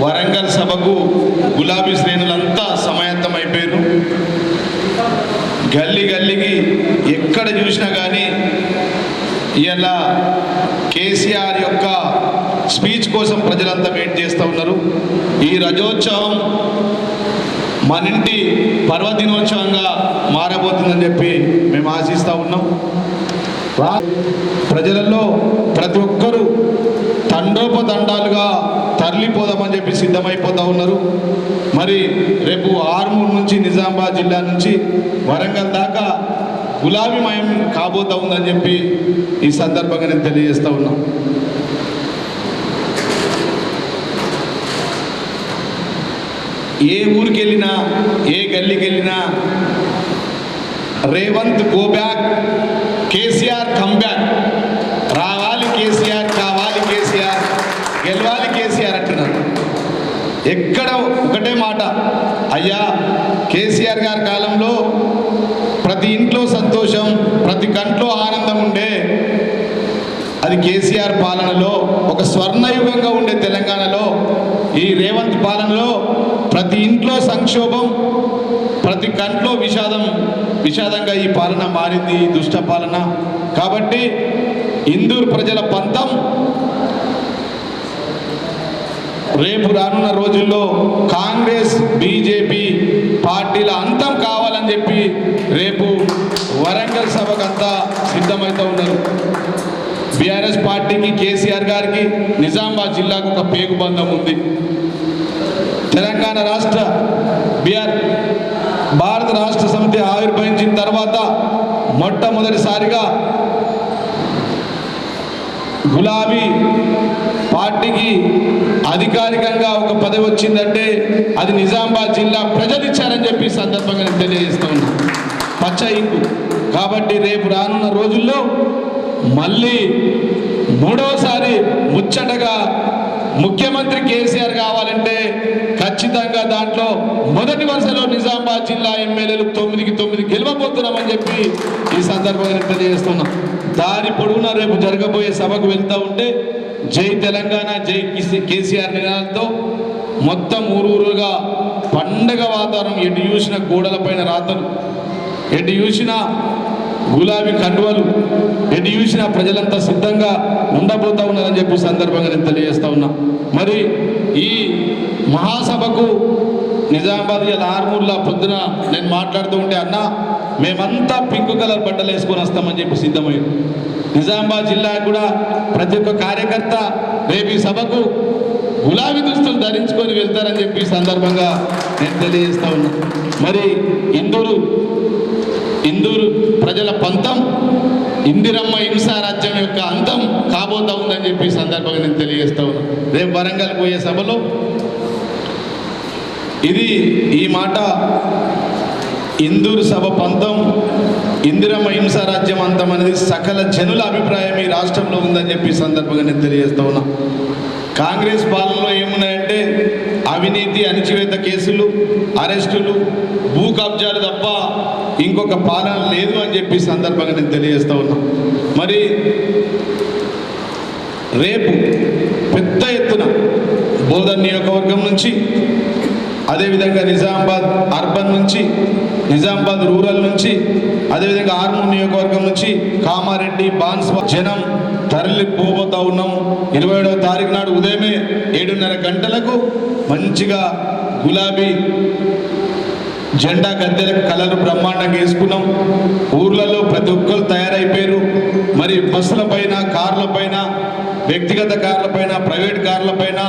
వరంగల్ సభకు గులాబీ శ్రేణులంతా సమాయత్తం అయిపోయారు గల్లీ గల్లీకి ఎక్కడ చూసినా కానీ ఇలా కేసీఆర్ యొక్క స్పీచ్ కోసం ప్రజలంతా వెయిట్ చేస్తూ ఉన్నారు. ఈ రజోత్సవం మన ఇంటి పర్వదినోత్సవంగా మారబోతుందని చెప్పి మేము ఆశిస్తూ ఉన్నాం. రా- ప్రజలలో తండోపతండాలుగా తరలిపోదామని చెప్పి సిద్ధమైపోతూ ఉన్నారు. మరి రేపు ఆర్మూర్ నుంచి నిజామాబాద్ జిల్లా నుంచి వరంగల్ దాకా గులాబీమయం కాబోతా ఉందని చెప్పి ఈ సందర్భంగా నేను తెలియజేస్తా ఉన్నా. ఏ ఊరికి వెళ్ళినా ఏ గల్లీకి వెళ్ళినా Revanth go back K C R come back రావాలి కేసీఆర్ కావాలి కేసీఆర్ గెలవాలి కేసీఆర్ అంటున్నారు ఎక్కడ ఒకటే మాట. అయ్యా కేసీఆర్ గారి కాలంలో ప్రతి ఇంట్లో సంతోషం ప్రతి కంట్లో ఆనందం ఉండే. అది కేసీఆర్ పాలనలో ఒక స్వర్ణయుగంగా ఉండే తెలంగాణలో ఈ రేవంత్ పాలనలో ప్రతి ఇంట్లో సంక్షోభం ప్రతి కంట్లో విషాదం విషాదంగా ఈ పాలన మారింది ఈ దుష్ట పాలన. కాబట్టి ఇందూరు ప్రజల పంతం రేపు రానున్న రోజుల్లో కాంగ్రెస్ బీజేపీ పార్టీల అంతం కావాలని చెప్పి రేపు వరంగల్ సభకంతా సిద్ధమవుతూ ఉన్నారు. బీఆర్ఎస్ పార్టీకి కేసీఆర్ గారికి నిజామాబాద్ జిల్లాకు ఒక పేగుబంధం ఉంది. తెలంగాణ రాష్ట్ర బీఆర్ భారత రాష్ట్ర సమితి ఆవిర్భవించిన తర్వాత మొట్టమొదటిసారిగా గులాబీ పార్టీకి అధికారికంగా ఒక పదవి వచ్చిందంటే అది నిజామాబాద్ జిల్లా ప్రజలు ఇచ్చారని చెప్పి సందర్భంగా నేను తెలియజేస్తా ఉన్నా. పచ్చ ఇంకు. కాబట్టి రేపు రానున్న రోజుల్లో మళ్ళీ మూడవసారి ముచ్చటగా ముఖ్యమంత్రి కేసీఆర్ కావాలంటే ఖచ్చితంగా దాంట్లో మొదటి వరుసలో నిజామాబాద్ జిల్లా ఎమ్మెల్యేలు తొమ్మిదికి తొమ్మిది గెలవబోతున్నామని చెప్పి ఈ సందర్భంగా నేను తెలియజేస్తున్నా దారి పొడవునా రేపు జరగబోయే సభకు వెళ్తూ ఉంటే జై తెలంగాణ జై కేసీఆర్ నినాదంతో మొత్తం ఊరూరుగా పండగ వాతావరణం ఎటు చూసిన గోడలపైన రాతలు. ఎటు చూసిన గులాబీ కండువలు ఎటు చూసిన ప్రజలంతా సిద్ధంగా ఉండబోతా ఉన్నారని చెప్పి సందర్భంగా నేను తెలియజేస్తా ఉన్నా. మరి ఈ మహాసభకు నిజామాబాద్ ఇలా ఆర్మూర్లో పొద్దున నేను మాట్లాడుతూ ఉంటే అన్న మేమంతా పింక్ కలర్ బట్టలు వేసుకొని వస్తామని చెప్పి సిద్ధమయ్యాం. నిజామాబాద్ జిల్లా కూడా ప్రతి ఒక్క కార్యకర్త రేపు సభకు గులాబీ దుస్తులు ధరించుకొని వెళ్తారని చెప్పి సందర్భంగా నేను తెలియజేస్తా ఉన్నా. మరి ఇందూరు ఇందూరు ప్రజల పంతం ఇందిరమ్మ హింసారాజ్యం యొక్క అంతం కాబోతా ఉందని చెప్పి సందర్భంగా నేను తెలియజేస్తా ఉన్నా. రేపు వరంగల్ పోయే సభలో ఇది ఈ మాట ఇందూరు సభ పంతం ఇందిరమ్మ హింసా రాజ్యం అంతం అనేది సకల జనుల అభిప్రాయం ఈ రాష్ట్రంలో ఉందని చెప్పి సందర్భంగా నేను తెలియజేస్తా ఉన్నా. కాంగ్రెస్ పాలనలో ఏమున్నాయంటే అవినీతి అణిచివేత కేసులు అరెస్టులు భూ కబ్జాలు తప్ప ఇంకొక పాలన లేదు అని చెప్పి సందర్భంగా నేను తెలియజేస్తా ఉన్నా. మరి రేపు పెద్ద ఎత్తున బోధన్ నియోజకవర్గం నుంచి అదేవిధంగా నిజామాబాద్ అర్బన్ నుంచి నిజామాబాద్ రూరల్ నుంచి అదేవిధంగా ఆర్మూర్ నియోజకవర్గం నుంచి కామారెడ్డి బాన్స్ జనం తరలి పోబోతా ఉన్నాం ఇరవై ఏడవ తారీఖు నాడు ఉదయమే ఏడున్నర గంటలకు మంచిగా గులాబీ జెండా గద్దెలకు కలర్ బ్రహ్మాండంగా వేసుకున్నాం. ఊర్లలో ప్రతి ఒక్కరు తయారైపోయారు. మరి బస్సుల పైన కార్ల పైన వ్యక్తిగత కార్ల పైన ప్రైవేట్ కార్ల పైన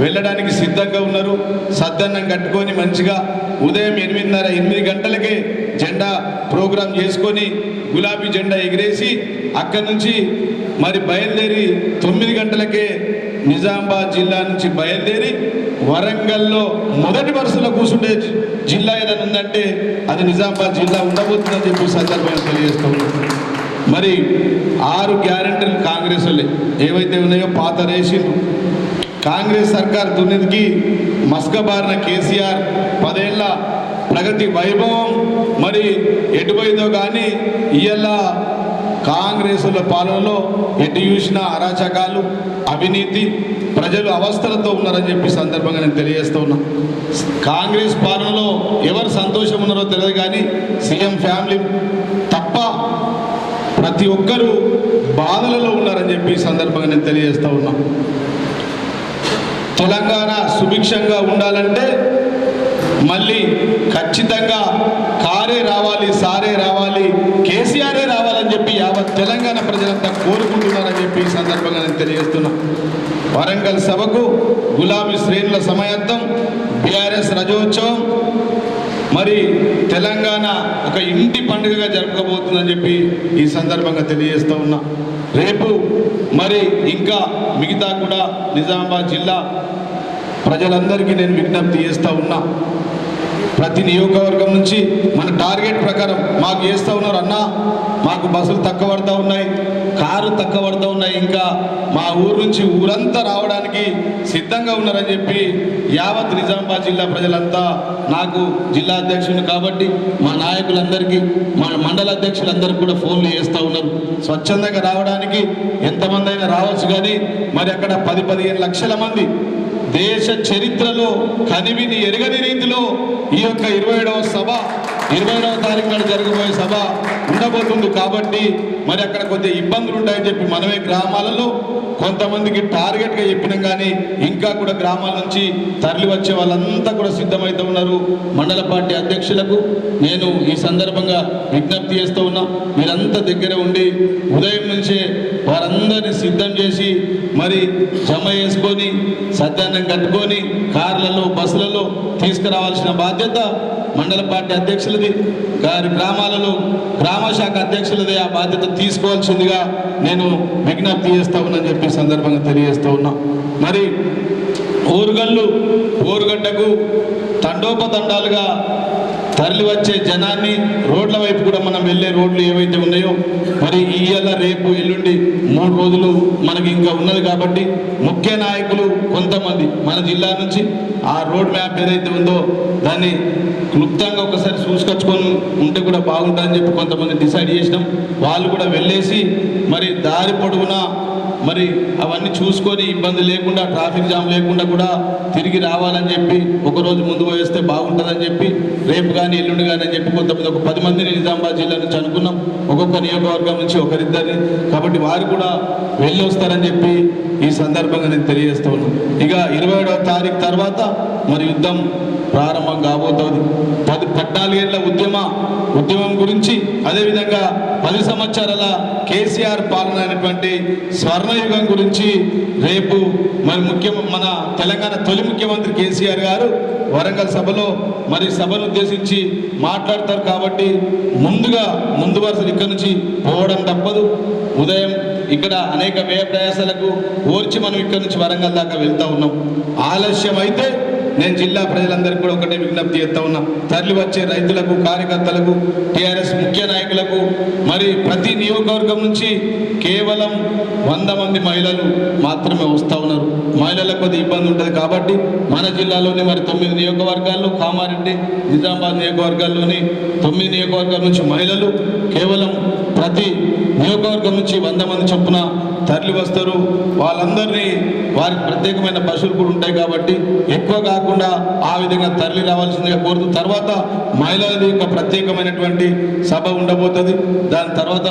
వెళ్ళడానికి సిద్ధంగా ఉన్నారు. సద్దన్నం కట్టుకొని మంచిగా ఉదయం ఎనిమిదిన్నర ఎనిమిది గంటలకే జెండా ప్రోగ్రాం చేసుకొని గులాబీ జెండా ఎగిరేసి అక్కడి నుంచి మరి బయలుదేరి తొమ్మిది గంటలకే నిజామాబాద్ జిల్లా నుంచి బయలుదేరి వరంగల్లో మొదటి వరుసలో కూర్చుండే జిల్లా ఏదైనా ఉందంటే అది నిజామాబాద్ జిల్లా ఉండబోతుందని చెప్పి సందర్భంగా తెలియజేస్తున్నాం మరి ఆరు గ్యారెంటీలు కాంగ్రెస్ ఏవైతే ఉన్నాయో పాత రేషన్లు కాంగ్రెస్ సర్కార్ దుర్నీతికి మస్కబారిన కేసీఆర్ పదేళ్ళ ప్రగతి వైభవం మరి ఎటుపోయిందో కానీ ఇవాళ కాంగ్రెసుల పాలనలో ఎటు చూసిన అరాచకాలు అవినీతి ప్రజలు అవస్థలతో ఉన్నారని చెప్పి సందర్భంగా నేను తెలియజేస్తూ ఉన్నా. కాంగ్రెస్ పాలనలో ఎవరు సంతోషం ఉన్నారో తెలియదు కానీ సీఎం ఫ్యామిలీ తప్ప ప్రతి ఒక్కరూ బాధలలో ఉన్నారని చెప్పి సందర్భంగా నేను తెలియజేస్తూ ఉన్నా. తెలంగాణ సుభిక్షంగా ఉండాలంటే మళ్ళీ ఖచ్చితంగా కారే రావాలి సారే రావాలి కేసీఆరే రావాలని చెప్పి యావత్ తెలంగాణ ప్రజలంతా కోరుకుంటున్నారని చెప్పి ఈ సందర్భంగా నేను తెలియజేస్తున్నా. వరంగల్ సభకు గులాబీ శ్రేణుల సమయార్థం బీఆర్ఎస్ రజోత్సవం మరి తెలంగాణ ఒక ఇంటి పండుగగా జరుపుకోబోతుందని చెప్పి ఈ సందర్భంగా తెలియజేస్తూ ఉన్నా. రేపు మరి ఇంకా మిగతా కూడా నిజామాబాద్ జిల్లా ప్రజలందరికీ నేను విజ్ఞప్తి చేస్తూ ఉన్నా. ప్రతి నియోజకవర్గం నుంచి మన టార్గెట్ ప్రకారం మాకు చేస్తూ ఉన్నారు అన్నా. మాకు బస్సులు తక్కువ పడతా ఉన్నాయి కారు తక్కువ పడుతూ ఉన్నాయి. ఇంకా మా ఊరు నుంచి ఊరంతా రావడానికి సిద్ధంగా ఉన్నారని చెప్పి యావత్ నిజామాబాద్ జిల్లా ప్రజలంతా నాకు జిల్లా అధ్యక్షుడు కాబట్టి మా నాయకులందరికీ మా మండల అధ్యక్షులందరికీ కూడా ఫోన్లు చేస్తూ ఉన్నారు. స్వచ్ఛందంగా రావడానికి ఎంతమంది అయినా రావచ్చు కానీ మరి అక్కడ పది పదిహేను లక్షల మంది దేశ చరిత్రలో కనివిని ఎరగని రీతిలో ఈ యొక్క ఇరవై ఏడవ సభ ఇరవై తారీఖు నాడు జరగబోయే సభ ఉండబోతుంది కాబట్టి మరి అక్కడ కొద్దిగా ఇబ్బందులు ఉంటాయని చెప్పి మనమే గ్రామాలలో కొంతమందికి టార్గెట్గా చెప్పినాం కానీ ఇంకా కూడా గ్రామాల నుంచి తరలి వచ్చే వాళ్ళంతా కూడా సిద్ధమవుతూ ఉన్నారు. మండల పార్టీ అధ్యక్షులకు నేను ఈ సందర్భంగా విజ్ఞప్తి చేస్తూ ఉన్నా మీరంతా దగ్గర ఉండి ఉదయం నుంచే వారందరినీ సిద్ధం చేసి మరి జమ చేసుకొని సత్యాన్నం కట్టుకొని కార్లలో బస్సులలో తీసుకురావాల్సిన బాధ్యత మండల పార్టీ అధ్యక్షులది గారి గ్రామాలలో గ్రామ శాఖ ఆ బాధ్యత తీసుకోవాల్సిందిగా నేను విజ్ఞప్తి చేస్తా ఉన్నానని చెప్పి సందర్భంగా తెలియజేస్తూ ఉన్నా. మరి ఊరుగల్లు ఊరుగడ్డకు తండోపతండాలుగా తరలి వచ్చే జనాన్ని రోడ్ల వైపు కూడా మనం వెళ్ళే రోడ్లు ఏవైతే ఉన్నాయో మరి ఇయ్యాల రేపు ఎల్లుండి మూడు రోజులు మనకి ఇంకా ఉన్నది కాబట్టి ముఖ్య నాయకులు కొంతమంది మన జిల్లా నుంచి ఆ రోడ్ మ్యాప్ ఏదైతే ఉందో దాన్ని క్లుప్తంగా ఒకసారి చూసుకొచ్చుకొని ఉంటే కూడా బాగుంటుందని చెప్పి కొంతమంది డిసైడ్ చేసినాం. వాళ్ళు కూడా వెళ్ళేసి మరి దారి పొడవునా మరి అవన్నీ చూసుకొని ఇబ్బంది లేకుండా ట్రాఫిక్ జామ్ లేకుండా కూడా తిరిగి రావాలని చెప్పి ఒకరోజు ముందు వేస్తే బాగుంటుందని చెప్పి రేపు కానీ ఎల్లుండి కానీ అని చెప్పి కొంతమంది ఒక పది మందిని నిజామాబాద్ జిల్లా నుంచి అనుకున్నాం. ఒక్కొక్క నియోజకవర్గం నుంచి ఒకరిద్దరిని. కాబట్టి వారు కూడా వెళ్ళి వస్తారని చెప్పి ఈ సందర్భంగా నేను తెలియజేస్తూ ఉన్నాను. ఇక ఇరవై ఏడవ తారీఖు తర్వాత మరి యుద్ధం ప్రారంభం కాబోతోంది. పది పద్నాలుగేళ్ళ ఉద్యమ ఉద్యమం గురించి అదేవిధంగా పది సంవత్సరాల కేసీఆర్ పాలన అయినటువంటి స్వర్ణయుగం గురించి రేపు మరి ముఖ్య మన తెలంగాణ తొలి ముఖ్యమంత్రి కేసీఆర్ గారు వరంగల్ సభలో మరి సభను ఉద్దేశించి మాట్లాడతారు కాబట్టి ముందుగా ముందు వరుసలు ఇక్కడ నుంచి పోవడం తప్పదు. ఉదయం ఇక్కడ అనేక వ్యయ ప్రయాసాలకు ఓర్చి మనం ఇక్కడ నుంచి వరంగల్ దాకా వెళ్తూ ఉన్నాం. ఆలస్యం అయితే నేను జిల్లా ప్రజలందరికీ కూడా ఒకటే విజ్ఞప్తి చేస్తా ఉన్నా. తరలి వచ్చే రైతులకు కార్యకర్తలకు టీఆర్ఎస్ ముఖ్య నాయకులకు మరి ప్రతి నియోజకవర్గం నుంచి కేవలం వంద మంది మహిళలు మాత్రమే వస్తూ ఉన్నారు. మహిళలకు కొద్ది ఇబ్బంది ఉంటుంది కాబట్టి మన జిల్లాలోని మరి తొమ్మిది నియోజకవర్గాల్లో కామారెడ్డి నిజామాబాద్ నియోజకవర్గాల్లోని తొమ్మిది నియోజకవర్గాల నుంచి మహిళలు కేవలం ప్రతి నియోజకవర్గం నుంచి వంద మంది చొప్పున తరలి వస్తారు. వాళ్ళందరినీ వారికి ప్రత్యేకమైన బస్సులు కూడా ఉంటాయి కాబట్టి ఎక్కువ కాకుండా ఆ విధంగా తరలి రావాల్సిందిగా కోరుతూ తర్వాత మహిళలది యొక్క ప్రత్యేకమైనటువంటి సభ ఉండబోతుంది. దాని తర్వాత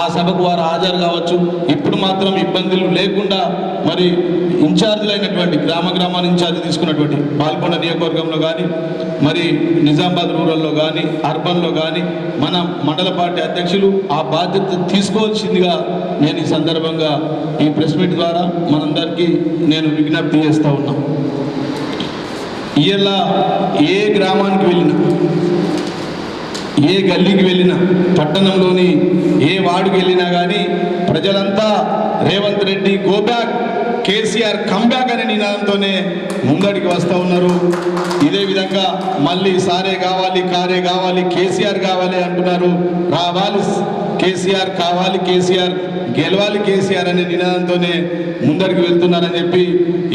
ఆ సభకు వారు హాజరు కావచ్చు. ఇప్పుడు మాత్రం ఇబ్బందులు లేకుండా మరి ఇన్ఛార్జీలైనటువంటి గ్రామ గ్రామాన్ని ఇన్ఛార్జ్ తీసుకున్నటువంటి పాల్గొండ నియోజకవర్గంలో కానీ మరి నిజామాబాద్ రూరల్లో కానీ అర్బన్లో కానీ మన మండల పార్టీ అధ్యక్షులు ఆ బాధ్యత తీసుకోవాల్సిందిగా నేను ఈ సందర్భంగా ఈ ప్రెస్ మీట్ ద్వారా మనందరికీ నేను విజ్ఞప్తి చేస్తూ ఉన్నా. ఇలా ఏ గ్రామానికి వెళ్ళినా ఏ గల్లీకి వెళ్ళినా పట్టణంలోని ఏ వార్డుకి వెళ్ళినా కానీ ప్రజలంతా Revanth Reddy go back K C R come back అనే నినాదంతోనే ముందడికి వస్తూ ఉన్నారు. ఇదే విధంగా మళ్ళీ సారే కావాలి కారే కావాలి కేసీఆర్ కావాలి అంటున్నారు. రావాలి కేసీఆర్ కావాలి కేసీఆర్ గెలవాలి కేసీఆర్ అనే నినాదంతోనే ముందడికి వెళ్తున్నారని చెప్పి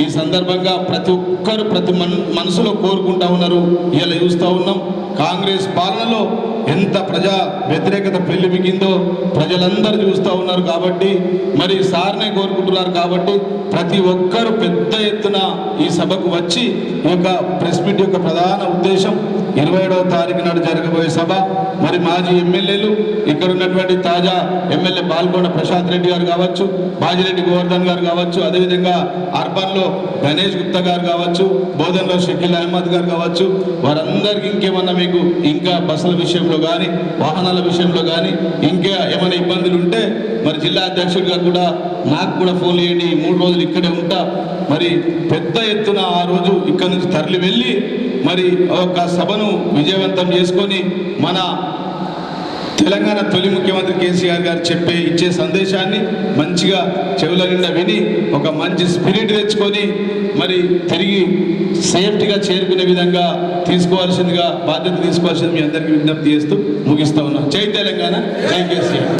ఈ సందర్భంగా ప్రతి ఒక్కరు ప్రతి మన మనసులో కోరుకుంటా ఉన్నారు. ఇలా చూస్తూ ఉన్నాం. కాంగ్రెస్ పాలనలో ఎంత ప్రజా వ్యతిరేకత పెళ్ళిమిగిందో ప్రజలందరూ చూస్తూ ఉన్నారు కాబట్టి మరి సార్నే కోరుకుంటున్నారు కాబట్టి ప్రతి ఒక్కరు పెద్ద ఎత్తున ఈ సభకు వచ్చి ఈ యొక్క ప్రెస్ మీట్ యొక్క ప్రధాన ఉద్దేశం ఇరవై ఏడవ తారీఖు నాడు జరగబోయే సభ. మరి మాజీ ఎమ్మెల్యేలు ఇక్కడ ఉన్నటువంటి తాజా ఎమ్మెల్యే బాల్కొండ ప్రశాంత్ రెడ్డి గారు కావచ్చు బాజిరెడ్డి గోవర్ధన్ గారు కావచ్చు అదేవిధంగా అర్బన్లో గణేష్ గుప్తా గారు కావచ్చు బోధన్లో షకీల్ అహ్మద్ గారు కావచ్చు వారందరికీ ఇంకేమన్నా మీకు ఇంకా బస్సుల విషయంలో కానీ వాహనాల విషయంలో కానీ ఇంకా ఏమైనా ఇబ్బందులు ఉంటే మరి జిల్లా అధ్యక్షుడిగా కూడా నాకు కూడా ఫోన్ చేయండి మూడు రోజులు ఇక్కడే ఉంటా. మరి పెద్ద ఎత్తున ఆ రోజు ఇక్కడ నుంచి తరలి వెళ్ళి మరి ఒక సభను విజయవంతం చేసుకొని మన తెలంగాణ తొలి ముఖ్యమంత్రి కేసీఆర్ గారు చెప్పే ఇచ్చే సందేశాన్ని మంచిగా చెవుల నిండా విని ఒక మంచి స్పిరిట్ తెచ్చుకొని మరి తిరిగి సేఫ్టీగా చేరుకునే విధంగా తీసుకోవాల్సిందిగా బాధ్యత తీసుకోవాల్సింది మీ అందరికీ విజ్ఞప్తి చేస్తూ ముగిస్తా ఉన్నాం. జై తెలంగాణ జై కేసీఆర్.